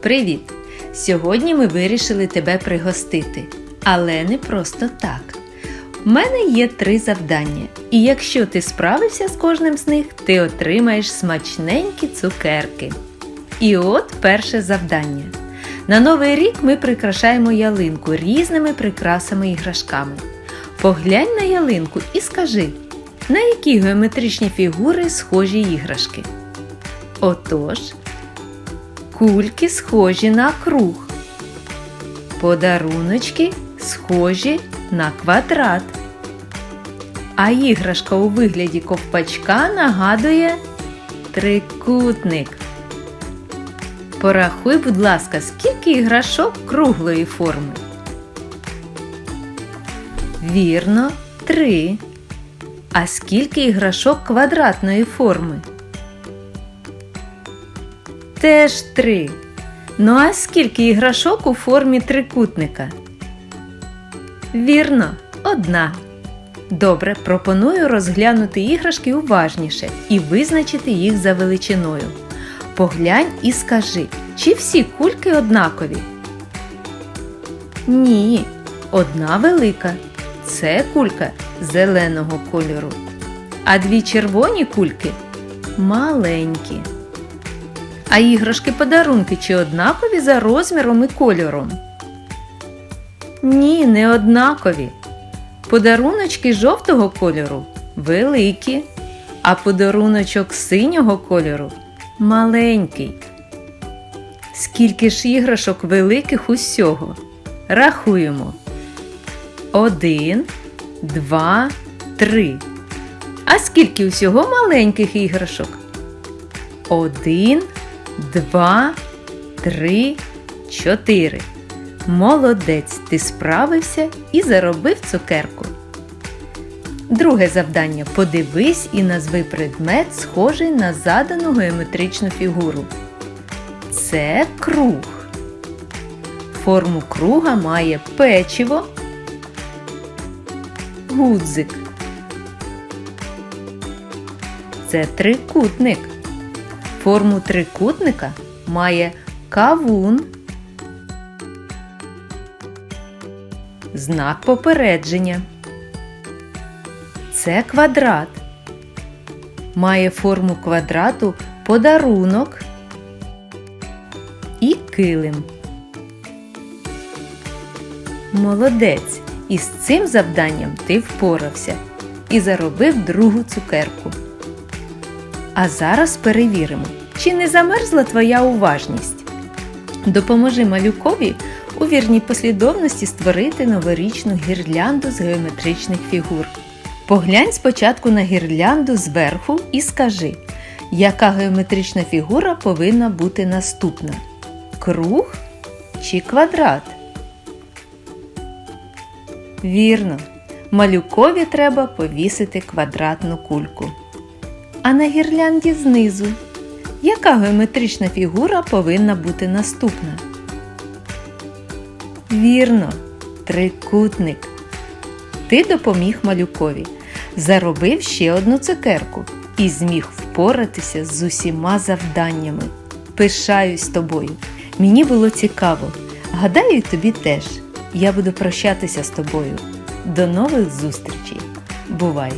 Привіт! Сьогодні ми вирішили тебе пригостити, але не просто так. У мене є три завдання, і якщо ти справився з кожним з них, ти отримаєш смачненькі цукерки. І от перше завдання. На новий рік ми прикрашаємо ялинку різними прикрасами іграшками. Поглянь на ялинку і скажи, на які геометричні фігури схожі іграшки. Отож, кульки схожі на круг. Подаруночки схожі на квадрат. А іграшка у вигляді ковпачка нагадує трикутник. Порахуй, будь ласка, скільки іграшок круглої форми. Вірно, три. А скільки іграшок квадратної форми? Теж три. Ну а скільки іграшок у формі трикутника? Вірно, одна. Добре, пропоную розглянути іграшки уважніше і визначити їх за величиною. Поглянь і скажи, чи всі кульки однакові? Ні, одна велика. Це кулька зеленого кольору. А дві червоні кульки маленькі. А іграшки подарунки чи однакові за розміром і кольором? Ні, не однакові. Подаруночки жовтого кольору великі, а подаруночок синього кольору маленький. Скільки ж іграшок великих усього? Рахуємо. Один, два, три. А скільки усього маленьких іграшок? Один, два, три, чотири. Молодець, ти справився і заробив цукерку. Друге завдання. Подивись і назви предмет, схожий на задану геометричну фігуру. Це круг. Форму круга має печиво, гудзик. Це трикутник. Форму трикутника має кавун, знак попередження. Це квадрат. Має форму квадрату подарунок і килим. Молодець! Із цим завданням ти впорався і заробив другу цукерку. А зараз перевіримо, чи не замерзла твоя уважність. Допоможи малюкові у вірній послідовності створити новорічну гірлянду з геометричних фігур. Поглянь спочатку на гірлянду зверху і скажи, яка геометрична фігура повинна бути наступна: круг чи квадрат? Вірно, малюкові треба повісити квадратну кульку. А на гірлянді знизу, яка геометрична фігура повинна бути наступна? Вірно, трикутник. Ти допоміг малюкові, заробив ще одну цукерку і зміг впоратися з усіма завданнями. Пишаюсь тобою. Мені було цікаво. Гадаю, тобі теж. Я буду прощатися з тобою. До нових зустрічей. Бувай!